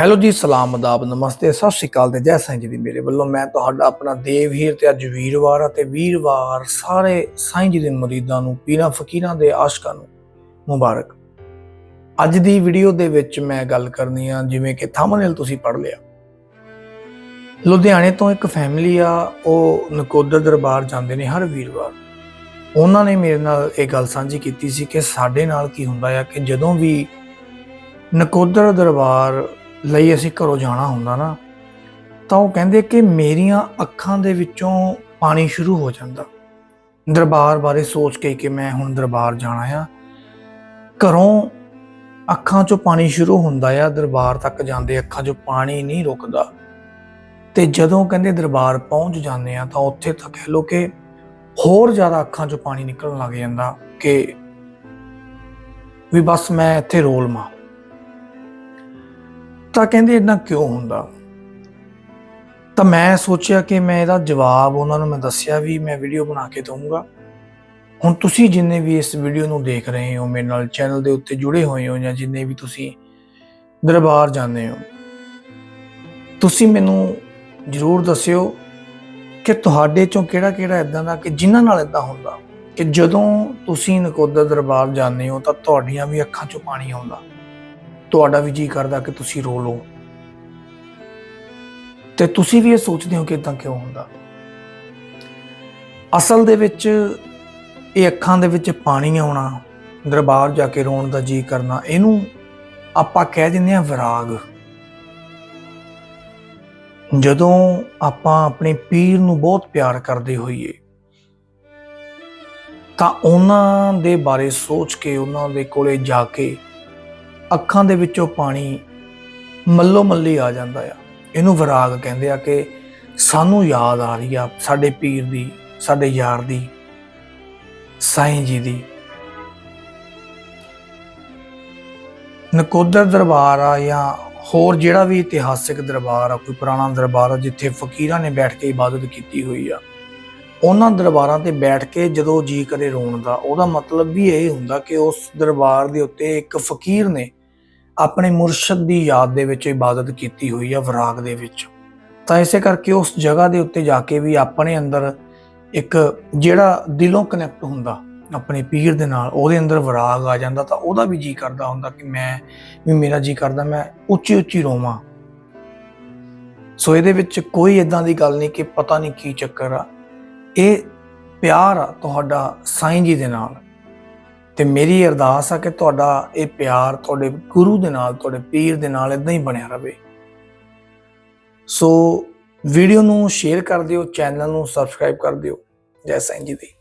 Hello ਜੀ, ਸਲਾਮ ਅਦਾਬ, ਨਮਸਤੇ, ਸਤਿ ਸ਼੍ਰੀ ਅਕਾਲ ਤੇ ਜੈ ਸਾਈਂ ਜੀ ਦੀ ਮੇਰੇ ਵੱਲੋਂ ਮੈਂ ਤੁਹਾਡਾ ਆਪਣਾ ਦੇਵਹੀਰ ਤੇ ਅੱਜ ਵੀਰਵਾਰ ਅਤੇ ਵੀਰਵਾਰ ਸਾਰੇ ਸਾਈਂ ਜੀ ਦੇ ਮੁਰੀਦਾਂ ਨੂੰ, ਪੀਰਾਂ ਫਕੀਰਾਂ ਦੇ ਆਸ਼ਕਾਂ ਨੂੰ ਮੁਬਾਰਕ। ਅੱਜ ਦੀ ਵੀਡੀਓ ਦੇ ਵਿੱਚ ਮੈਂ ਗੱਲ ਕਰਨੀ ਆ, ਜਿਵੇਂ ਕਿ ਥੰਬਨੇਲ ਤੁਸੀਂ ਪੜ੍ਹ ਲਿਆ। ਲੁਧਿਆਣੇ ਤੋਂ ਇੱਕ ਫੈਮਿਲੀ ਆ, ਉਹ ਨਕੋਦਰ ਦਰਬਾਰ ਜਾਂਦੇ ਨੇ ਹਰ ਵੀਰਵਾਰ। ਉਹਨਾਂ ਨੇ ਮੇਰੇ ਨਾਲ ਇਹ ਗੱਲ ਸਾਂਝੀ ਕੀਤੀ ਸੀ ਕਿ ਸਾਡੇ ਨਾਲ ਕੀ ਹੁੰਦਾ ਆ ਕਿ ਜਦੋਂ ਵੀ ਨਕੋਦਰ ਦਰਬਾਰ ਲਈ ਅਸੀਂ ਘਰੋਂ ਜਾਣਾ ਹੁੰਦਾ ਨਾ, ਤਾਂ ਉਹ ਕਹਿੰਦੇ ਕਿ ਮੇਰੀਆਂ ਅੱਖਾਂ ਦੇ ਵਿੱਚੋਂ ਪਾਣੀ ਸ਼ੁਰੂ ਹੋ ਜਾਂਦਾ। ਦਰਬਾਰ ਬਾਰੇ ਸੋਚ ਕੇ ਕਿ ਮੈਂ ਹੁਣ ਦਰਬਾਰ ਜਾਣਾ ਆ। ਘਰੋਂ ਅੱਖਾਂ 'ਚੋਂ ਪਾਣੀ ਸ਼ੁਰੂ ਹੁੰਦਾ ਆ, ਦਰਬਾਰ ਤੱਕ ਜਾਂਦੇ ਅੱਖਾਂ 'ਚੋਂ ਪਾਣੀ ਨਹੀਂ ਰੁਕਦਾ। ਤੇ ਜਦੋਂ ਕਹਿੰਦੇ ਦਰਬਾਰ ਪਹੁੰਚ ਜਾਂਦੇ ਆ, ਤਾਂ ਉੱਥੇ ਤਾਂ ਕਹਿ ਲੋ ਕਿ ਹੋਰ ਜ਼ਿਆਦਾ ਅੱਖਾਂ 'ਚੋਂ ਪਾਣੀ ਨਿਕਲਣ ਲੱਗ ਜਾਂਦਾ ਕਿ ਵੀ ਬਸ ਮੈਂ ਇੱਥੇ ਰੋਲ ਮਾਂ ਤਾਂ ਕਹਿੰਦੇ ਇਦਾਂ ਕਿਉਂ ਹੁੰਦਾ? ਤਾਂ ਮੈਂ ਸੋਚਿਆ ਕਿ ਮੈਂ ਇਹਦਾ ਜਵਾਬ ਉਹਨਾਂ ਨੂੰ ਮੈਂ ਦੱਸਿਆ ਵੀ ਮੈਂ ਵੀਡੀਓ ਬਣਾ ਕੇ ਦਊਂਗਾ। ਹੁਣ ਤੁਸੀਂ ਜਿੰਨੇ ਵੀ ਇਸ ਵੀਡੀਓ ਨੂੰ ਦੇਖ ਰਹੇ ਹੋ, ਮੇਰੇ ਨਾਲ ਚੈਨਲ ਦੇ ਉੱਤੇ ਜੁੜੇ ਹੋਏ ਹੋ ਜਾਂ ਜਿੰਨੇ ਵੀ ਤੁਸੀਂ ਦਰਬਾਰ ਜਾਂਦੇ ਹੋ, ਤੁਸੀਂ ਮੈਨੂੰ ਜਰੂਰ ਦੱਸਿਓ ਕਿ ਤੁਹਾਡੇ ਚੋਂ ਕਿਹੜਾ ਕਿਹੜਾ ਇਦਾਂ ਦਾ, ਕਿ ਜਿਨ੍ਹਾਂ ਨਾਲ ਇਦਾਂ ਹੁੰਦਾ, ਕਿ ਜਦੋਂ ਤੁਸੀਂ ਨਕੋਦਰ ਦਰਬਾਰ ਜਾਂਦੇ ਹੋ ਤਾਂ ਤੁਹਾਡੀਆਂ ਵੀ ਅੱਖਾਂ 'ਚੋਂ ਪਾਣੀ ਆਉਂਦਾ। ਤੁਹਾਡਾ ਵੀ ਜੀ ਕਰਦਾ ਕਿ ਤੁਸੀਂ ਰੋ ਲਓ। ਤੇ ਤੁਸੀਂ ਵੀ ਇਹ ਸੋਚਦੇ ਹੋ ਕਿ ਇਦਾਂ ਕਿਉਂ ਹੁੰਦਾ? ਅਸਲ ਦੇ ਵਿੱਚ ਇਹ ਅੱਖਾਂ ਦੇ ਵਿੱਚ ਪਾਣੀ ਆਉਣਾ, ਦਰਬਾਰ ਜਾ ਕੇ ਰੋਣ ਦਾ ਜੀ ਕਰਨਾ, ਇਹਨੂੰ ਆਪਾਂ ਕਹਿ ਦਿੰਦੇ ਆ ਵਿਰਾਗ। ਜਦੋਂ ਆਪਾਂ ਆਪਣੇ ਪੀਰ ਨੂੰ ਬਹੁਤ ਪਿਆਰ ਕਰਦੇ ਹੋਈਏ, ਤਾਂ ਉਹਨਾਂ ਦੇ ਬਾਰੇ ਸੋਚ ਕੇ, ਉਹਨਾਂ ਦੇ ਕੋਲੇ ਜਾ ਕੇ ਅੱਖਾਂ ਦੇ ਵਿੱਚੋਂ ਪਾਣੀ ਮੱਲੋ ਮੱਲੀ ਆ ਜਾਂਦਾ ਆ। ਇਹਨੂੰ ਵਿਰਾਗ ਕਹਿੰਦੇ ਆ ਕਿ ਸਾਨੂੰ ਯਾਦ ਆ ਰਹੀ ਆ ਸਾਡੇ ਪੀਰ ਦੀ, ਸਾਡੇ ਯਾਰ ਦੀ, ਸਾਈਂ ਜੀ ਦੀ। ਨਕੋਦਰ ਦਰਬਾਰ ਆ ਜਾਂ ਹੋਰ ਜਿਹੜਾ ਵੀ ਇਤਿਹਾਸਿਕ ਦਰਬਾਰ ਆ, ਕੋਈ ਪੁਰਾਣਾ ਦਰਬਾਰ ਆ, ਜਿੱਥੇ ਫਕੀਰਾਂ ਨੇ ਬੈਠ ਕੇ ਇਬਾਦਤ ਕੀਤੀ ਹੋਈ ਆ, ਉਹਨਾਂ ਦਰਬਾਰਾਂ ਤੇ ਬੈਠ ਕੇ ਜਦੋਂ ਜੀ ਕਰੇ ਰੋਣ ਦਾ, ਉਹਦਾ ਮਤਲਬ ਵੀ ਇਹ ਹੁੰਦਾ ਕਿ ਉਸ ਦਰਬਾਰ ਦੇ ਉੱਤੇ ਇੱਕ ਫਕੀਰ ਨੇ ਆਪਣੇ ਮੁਰਸ਼ਦ ਦੀ ਯਾਦ ਦੇ ਵਿੱਚ ਇਬਾਦਤ ਕੀਤੀ ਹੋਈ ਆ ਵਿਰਾਗ ਦੇ ਵਿੱਚ। ਤਾਂ ਇਸੇ ਕਰਕੇ ਉਸ ਜਗ੍ਹਾ ਦੇ ਉੱਤੇ ਜਾ ਕੇ ਵੀ ਆਪਣੇ ਅੰਦਰ ਇੱਕ ਜਿਹੜਾ ਦਿਲੋਂ ਕਨੈਕਟ ਹੁੰਦਾ, ਆਪਣੇ ਪੀਰ ਦੇ ਨਾਲ, ਉਹਦੇ ਅੰਦਰ ਵਿਰਾਗ ਆ ਜਾਂਦਾ ਤਾਂ ਉਹਦਾ ਵੀ ਜੀ ਕਰਦਾ ਹੁੰਦਾ ਕਿ ਮੈਂ ਵੀ ਮੇਰਾ ਜੀ ਕਰਦਾ, ਮੈਂ ਉੱਚੀ ਉੱਚੀ ਰੋਵਾਂ। ਸੋ ਇਹਦੇ ਵਿੱਚ ਕੋਈ ਇਦਾਂ ਦੀ ਗੱਲ ਨਹੀਂ ਕਿ ਪਤਾ ਨਹੀਂ ਕੀ ਚੱਕਰ ਆ। ਇਹ ਪਿਆਰ ਆ ਤੁਹਾਡਾ ਸਾਈਂ ਜੀ ਦੇ ਨਾਲ। ਤੇ ਮੇਰੀ ਅਰਦਾਸ ਆ ਕਿ ਤੁਹਾਡਾ ਇਹ ਪਿਆਰ ਤੁਹਾਡੇ ਗੁਰੂ ਦੇ ਨਾਲ, ਤੁਹਾਡੇ ਪੀਰ ਦੇ ਨਾਲ ਇਦਾਂ ਹੀ ਬਣਿਆ ਰਵੇ। ਸੋ ਵੀਡੀਓ ਨੂੰ ਸ਼ੇਅਰ ਕਰ ਦਿਓ, ਚੈਨਲ ਨੂੰ ਸਬਸਕ੍ਰਾਈਬ ਕਰ ਦਿਓ। ਜੈ ਸਾਈਂ ਜੀ ਦੀ।